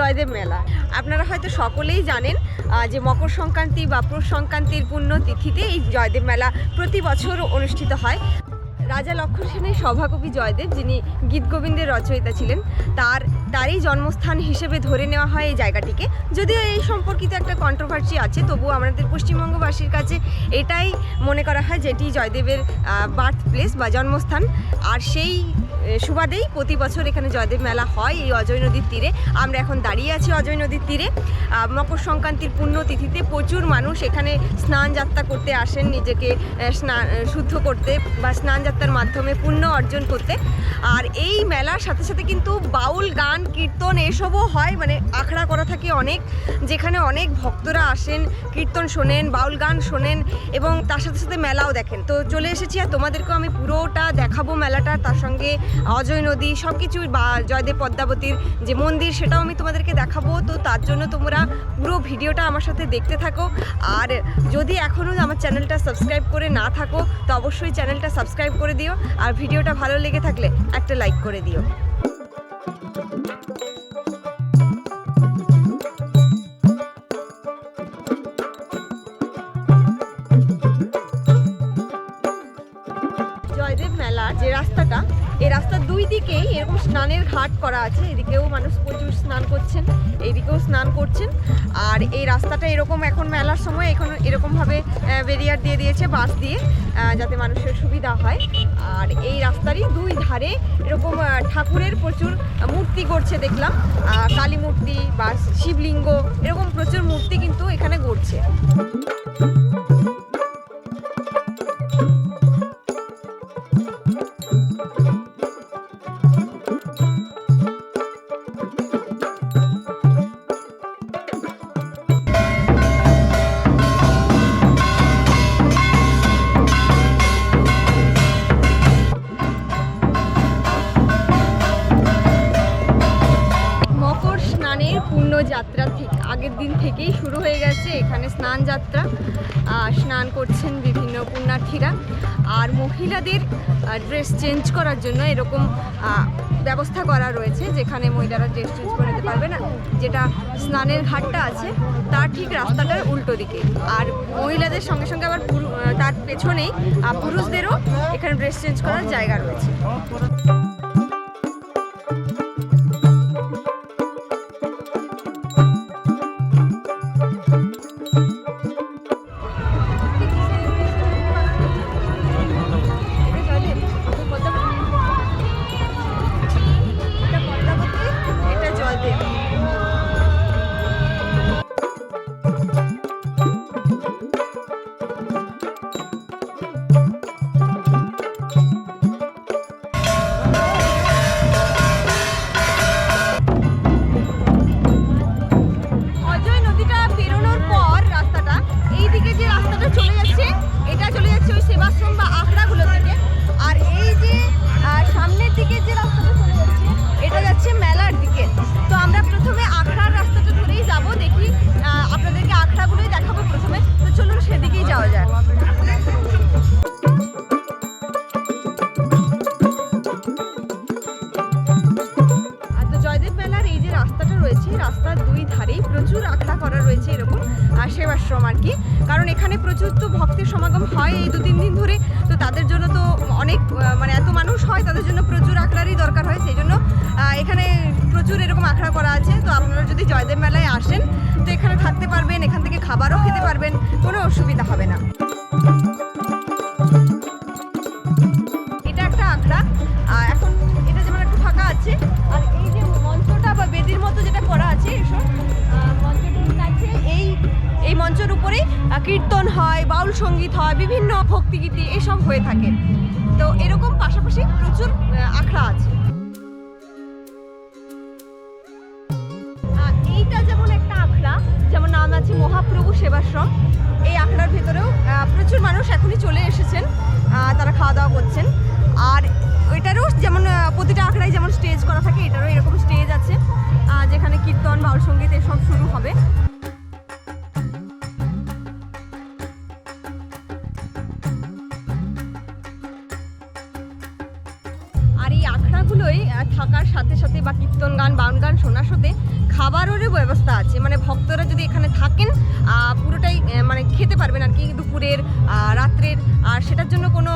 জয়দেব মেলা। আপনারা হয়তো সকলেই জানেন যে মকর সংক্রান্তি বা পৌষ সংক্রান্তির পুণ্য তিথিতে এই জয়দেব মেলা প্রতি বছর অনুষ্ঠিত হয়। রাজা লক্ষ্মণ সেনের সভাকবি জয়দেব, যিনি গীত গোবিন্দের রচয়িতা ছিলেন, তার, তারই জন্মস্থান হিসেবে ধরে নেওয়া হয় এই জায়গাটিকে। যদিও এই সম্পর্কিত একটা কন্ট্রোভার্সি আছে, তবুও আমাদের পশ্চিমবঙ্গবাসীর কাছে এটাই মনে করা হয় যেটি জয়দেবের বার্থ প্লেস বা জন্মস্থান। আর সেই সুবাদেই প্রতি বছর এখানে জয়দেব মেলা হয় এই অজয় নদীর তীরে। আমরা এখন দাঁড়িয়ে আছি অজয় নদীর তীরে। মকর সংক্রান্তির পুণ্যতিথিতে প্রচুর মানুষ এখানে স্নান যাত্রা করতে আসেন নিজেকে স্নান শুদ্ধ করতে বা স্নান যাত্রার মাধ্যমে পুণ্য অর্জন করতে। আর এই মেলার সাথে সাথে কিন্তু বাউল, গান, কীর্তন এসবও হয় মানে আখড়া করা থাকে অনেক, যেখানে অনেক ভক্তরা আসেন, কীর্তন শোনেন, বাউল গান শোনেন এবং তার সাথে সাথে মেলাও দেখেন। তো চলে এসেছি আর তোমাদেরকেও আমি পুরোটা দেখাবো মেলাটা, তার সঙ্গে অজয় নদী সব কিছু বা জয়দেব পদ্মাবতীর যে মন্দির, সেটাও আমি তোমাদেরকে দেখাবো। তো তার জন্য তোমরা পুরো ভিডিওটা আমার সাথে দেখতে থাকো। আর যদি এখনও আমার চ্যানেলটা সাবস্ক্রাইব করে না থাকো, তো অবশ্যই চ্যানেলটা সাবস্ক্রাইব করে দিও। আর ভিডিওটা ভালো লেগে থাকলে একটা লাইক করে দিও। ঘাট করা আছে, এদিকেও মানুষ প্রচুর স্নান করছেন এইদিকেও স্নান করছেন। আর এই রাস্তাটা এরকম এখন মেলার সময় এখন এরকমভাবে ব্যারিয়ার দিয়ে দিয়েছে, বাস দিয়ে যাতে মানুষের সুবিধা হয়। আর এই রাস্তারই দুই ধারে এরকম ঠাকুরের প্রচুর মূর্তি করছে দেখলাম। কালী মূর্তি বা শিবলিঙ্গ, এরকম প্রচুর মূর্তি কিন্তু এখানে গড়ছে। মহিলাদের ড্রেস চেঞ্জ করার জন্য এরকম ব্যবস্থা করা রয়েছে যেখানে মহিলারা ড্রেস চেঞ্জ করে নিতে পারবে না। যেটা স্নানের ঘাটটা আছে, তার ঠিক রাস্তাটার উল্টো দিকে। আর মহিলাদের সঙ্গে সঙ্গে আবার তার পেছনেই পুরুষদেরও এখানে ড্রেস চেঞ্জ করার জায়গা রয়েছে। রয়েছে রাস্তার দুই ধারেই প্রচুর আখড়া করা রয়েছে এরকম সেবাশ্রম আর কি। কারণ এখানে প্রচুর তো ভক্তের সমাগম হয় এই দু তিন দিন ধরে। তো তাদের জন্য তো অনেক মানে এত মানুষ হয়, তাদের জন্য প্রচুর আখড়ারই দরকার হয়। সেই জন্য এখানে প্রচুর এরকম আখড়া করা আছে। তো আপনারা যদি জয়দেব মেলায় আসেন, তো এখানে থাকতে পারবেন, এখান থেকে খাবারও খেতে পারবেন, কোনো অসুবিধা হবে না। কীর্তন হয়, বাউল সংগীত হয়, বিভিন্ন ভক্তিগীতি এসব হয়ে থাকে। তো এরকম পাশাপাশি প্রচুর আখড়া আছে। এইটা যেমন একটা আখড়া, যেমন নাম আছে মহাপ্রভু সেবাশ্রম। এই আখড়ার ভেতরেও প্রচুর মানুষ এখনই চলে এসেছেন তারা খাওয়া দাওয়া করছেন। আর এটারও যেমন প্রতিটা আখড়ায় যেমন স্টেজ করা থাকে, এটারও এরকম স্টেজ আছে যেখানে কীর্তন, বাউল সংগীত এসব শুরু হবে। ব্যবস্থা আছে। মানে ভক্তরা যদি এখানে থাকেন পুরোটাই মানে খেতে পারবেন আর কি। দুপুরের রাত্রের, আর সেটার জন্য কোনো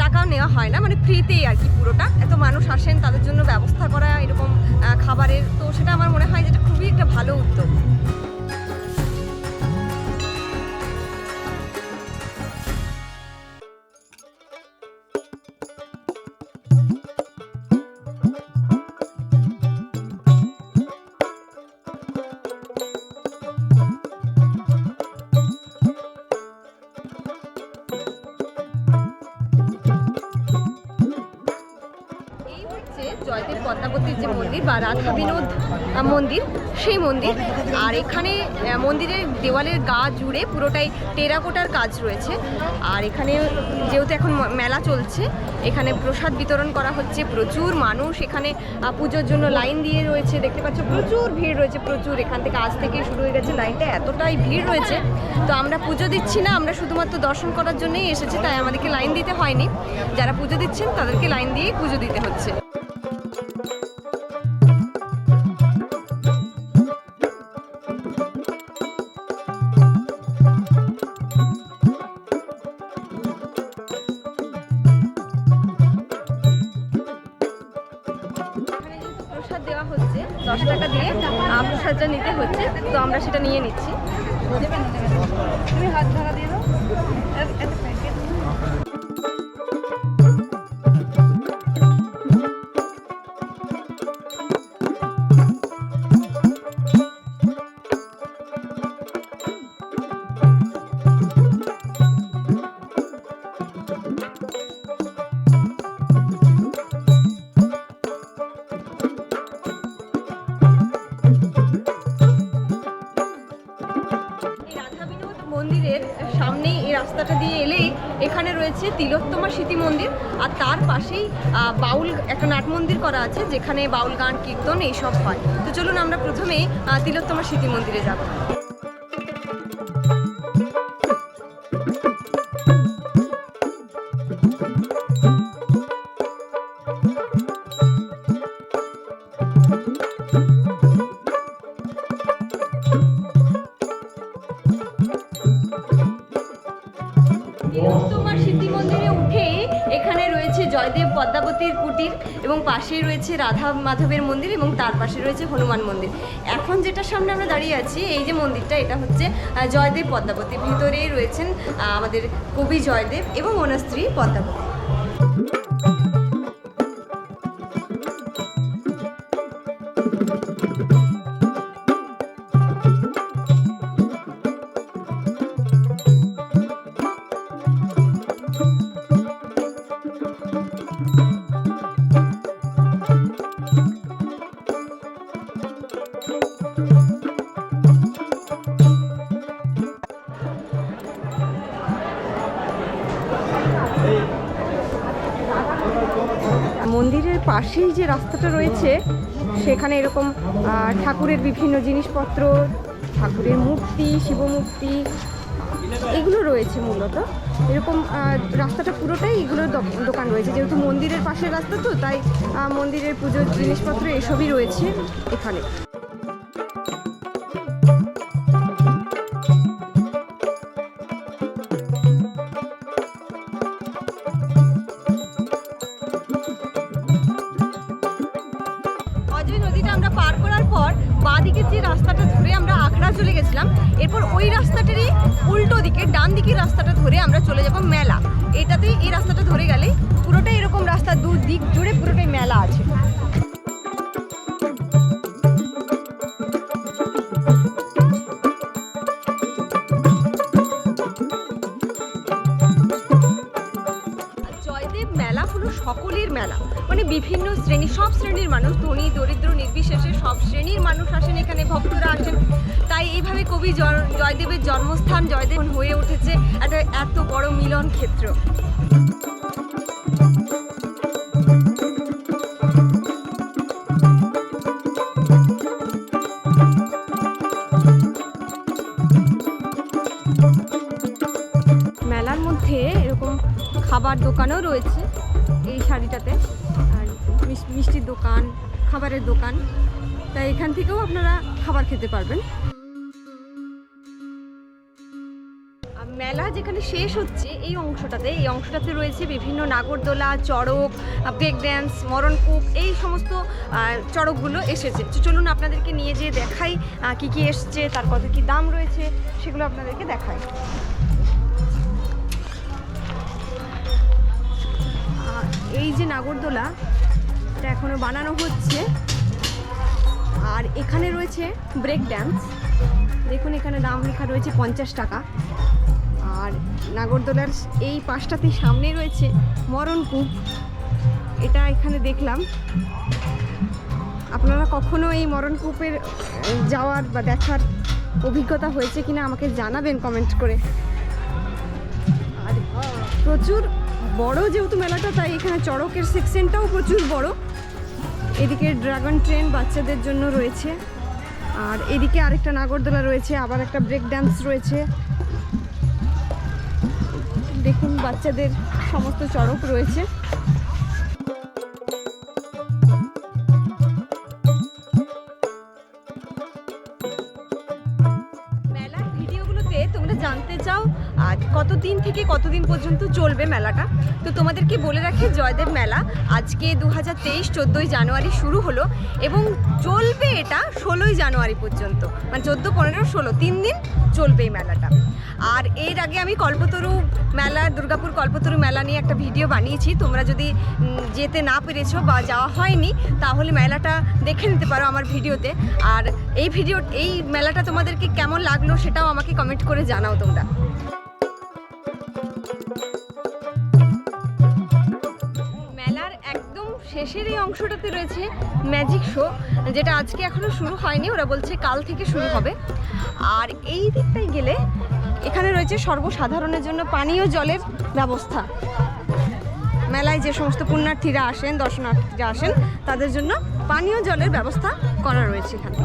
টাকাও নেওয়া হয় না। মানে ফ্রিতেই আর কি পুরোটা। এত মানুষ আসেন, তাদের জন্য ব্যবস্থা করা এরকম খাবারের। তো সেটা আমার মনে হয় যেটা খুবই একটা ভালো উদ্যোগ। পদ্মাবতীর যে মন্দির বা রাধা বিনোদ মন্দির, সেই মন্দির। আর এখানে মন্দিরের দেওয়ালের গা জুড়ে পুরোটাই টেরাকোটার কাজ রয়েছে। আর এখানে যেহেতু এখন মেলা চলছে, এখানে প্রসাদ বিতরণ করা হচ্ছে। প্রচুর মানুষ এখানে পুজোর জন্য লাইন দিয়ে রয়েছে। দেখতে পাচ্ছ, প্রচুর ভিড় রয়েছে, প্রচুর। এখান থেকে আজ থেকে শুরু হয়ে গেছে লাইনটা। এতটাই ভিড় রয়েছে। তো আমরা পুজো দিচ্ছি না, আমরা শুধুমাত্র দর্শন করার জন্যই এসেছি, তাই আমাদেরকে লাইন দিতে হয়নি। যারা পুজো দিচ্ছেন, তাদেরকে লাইন দিয়েই পুজো দিতে হচ্ছে। দশ টাকা দিয়ে প্রসাদটা নিতে হচ্ছে, তো আমরা সেটা নিয়ে নিচ্ছি। তুমি হাত ধরা দিয়ে দাও। তিলোত্তমা স্মৃতি মন্দির আর তার পাশেই বাউল, একটা নাট মন্দির করা আছে যেখানে বাউল, গান, কীর্তন এইসব হয়। তো চলুন আমরা প্রথমেই তিলোত্তমা স্মৃতি মন্দিরে যাব। জয়দেব পদ্মাবতীর কুটির এবং পাশেই রয়েছে রাধা মাধবের মন্দির এবং তার পাশে রয়েছে হনুমান মন্দির। এখন যেটা সামনে আমরা দাঁড়িয়ে আছি, এই যে মন্দিরটা, এটা হচ্ছে জয়দেব পদ্মাবতী। ভিতরেই রয়েছেন আমাদের কবি জয়দেব এবং ওনার স্ত্রী পদ্মাবতী। পাশেই যে রাস্তাটা রয়েছে, সেখানে এরকম ঠাকুরের বিভিন্ন জিনিসপত্র, ঠাকুরের মূর্তি, শিবমূর্তি, এগুলো রয়েছে মূলত। এরকম রাস্তাটা পুরোটাই এগুলোর দোক- দোকান রয়েছে। যেহেতু মন্দিরের পাশের রাস্তা তো, তাই মন্দিরের পুজোর জিনিসপত্র এসবই রয়েছে এখানে। পার করার পর বাঁদিকের যে রাস্তাটা ধরে আমরা আখড়া চলে গেছিলাম, এরপর ওই রাস্তাটারই উল্টো দিকে, ডান দিকের রাস্তাটা ধরে আমরা চলে যাব মেলা। এটাতেই এই রাস্তাটা ধরে গেলে পুরোটাই এরকম রাস্তা দু দিক জুড়ে পুরোটাই মেলা আছে। হলো সকলের মেলা। মানে বিভিন্ন শ্রেণি, সব শ্রেণির মানুষ, ধনী, দরিদ্র, নির্বিশেষে সব শ্রেণির মানুষ আসেন, এখানে ভক্তরা আসেন। তাই এইভাবে কবি জয়দেবের জন্মস্থান, জয়দেব হয়ে উঠেছে একটা এত বড় মিলন ক্ষেত্র। মেলার মধ্যে এরকম খাবার দোকানও রয়েছে। এই শাড়িটাতে। আর মিষ্টির দোকান, খাবারের দোকান। তাই এখান থেকেও আপনারা খাবার খেতে পারবেন। মেলা যেখানে শেষ হচ্ছে এই অংশটাতে এই অংশটাতে রয়েছে বিভিন্ন নাগরদোলা, চড়ক ব্রেক ড্যান্স মরণকূপ এই সমস্ত চড়কগুলো এসেছে। চলুন আপনাদেরকে নিয়ে যেয়ে দেখাই কি কি এসছে, তার কত কি দাম রয়েছে, সেগুলো আপনাদেরকে দেখাই। এই যে নাগরদোলা, এটা এখনও বানানো হচ্ছে। আর এখানে রয়েছে ব্রেক ড্যান্স দেখুন এখানে দাম লেখা রয়েছে পঞ্চাশ টাকা। আর নাগরদোলার এই পাশটাতে সামনে রয়েছে মরণকূপ। এটা এখানে দেখলাম। আপনারা কখনো এই মরণকূপের যাওয়ার বা দেখার অভিজ্ঞতা হয়েছে কিনা আমাকে জানাবেন কমেন্ট করে। আর প্রচুর বড় যেহেতু মেলাটা, তাই এখানে চড়কের সেকশনটাও প্রচুর বড়। এদিকে ড্রাগন ট্রেন বাচ্চাদের জন্য রয়েছে। আর এদিকে আরেকটা নাগরদোলা রয়েছে, আবার একটা ব্রেক ড্যান্স রয়েছে। দেখুন বাচ্চাদের সমস্ত চড়ক রয়েছে। থেকে কতদিন পর্যন্ত চলবে মেলাটা? তো তোমাদেরকে বলে রাখি, জয়দেব মেলা আজকে দু হাজার তেইশ চোদ্দোই জানুয়ারি শুরু হলো এবং চলবে এটা ষোলোই জানুয়ারি পর্যন্ত। মানে চোদ্দ, পনেরো, ষোলো, তিন দিন চলবে এই মেলাটা। আর এর আগে আমি কল্পতরু মেলা, দুর্গাপুর কল্পতরু মেলা নিয়ে একটা ভিডিও বানিয়েছি। তোমরা যদি যেতে না পেরেছ বা যাওয়া হয়নি, তাহলে মেলাটা দেখে নিতে পারো আমার ভিডিওতে। আর এই ভিডিও, এই মেলাটা তোমাদেরকে কেমন লাগল সেটাও আমাকে কমেন্ট করে জানাও তোমরা। শেষের এই অংশটাতে রয়েছে ম্যাজিক শো, যেটা আজকে এখনও শুরু হয়নি, ওরা বলছে কাল থেকে শুরু হবে। আর এই দিকটায় গেলে এখানে রয়েছে সর্বসাধারণের জন্য পানীয় জলের ব্যবস্থা। মেলায় যে সমস্ত পুণ্যার্থীরা আসেন, দর্শনার্থীরা আসেন, তাদের জন্য পানীয় জলের ব্যবস্থা করা রয়েছে এখানে।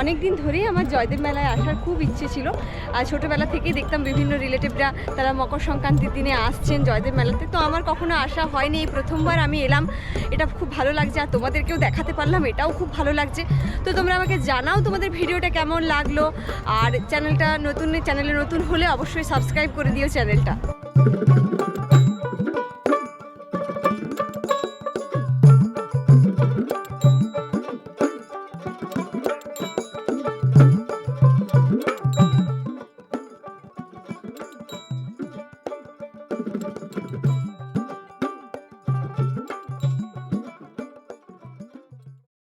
অনেক দিন ধরেই আমার জয়দেব মেলায় আসার খুব ইচ্ছে ছিল। আর ছোটোবেলা থেকেই দেখতাম বিভিন্ন রিলেটিভরা তারা মকর সংক্রান্তির দিনে আসছেন জয়দেব মেলাতে। তো আমার কখনো আসা হয়নি, এই প্রথমবার আমি এলাম। এটা খুব ভালো লাগছে আর তোমাদেরকেও দেখাতে পারলাম, এটাও খুব ভালো লাগছে। তো তোমরা আমাকে জানাও তোমাদের ভিডিওটা কেমন লাগল। আর চ্যানেলটা নতুন, চ্যানেলে নতুন হলে অবশ্যই সাবস্ক্রাইব করে দিও চ্যানেলটা। thank you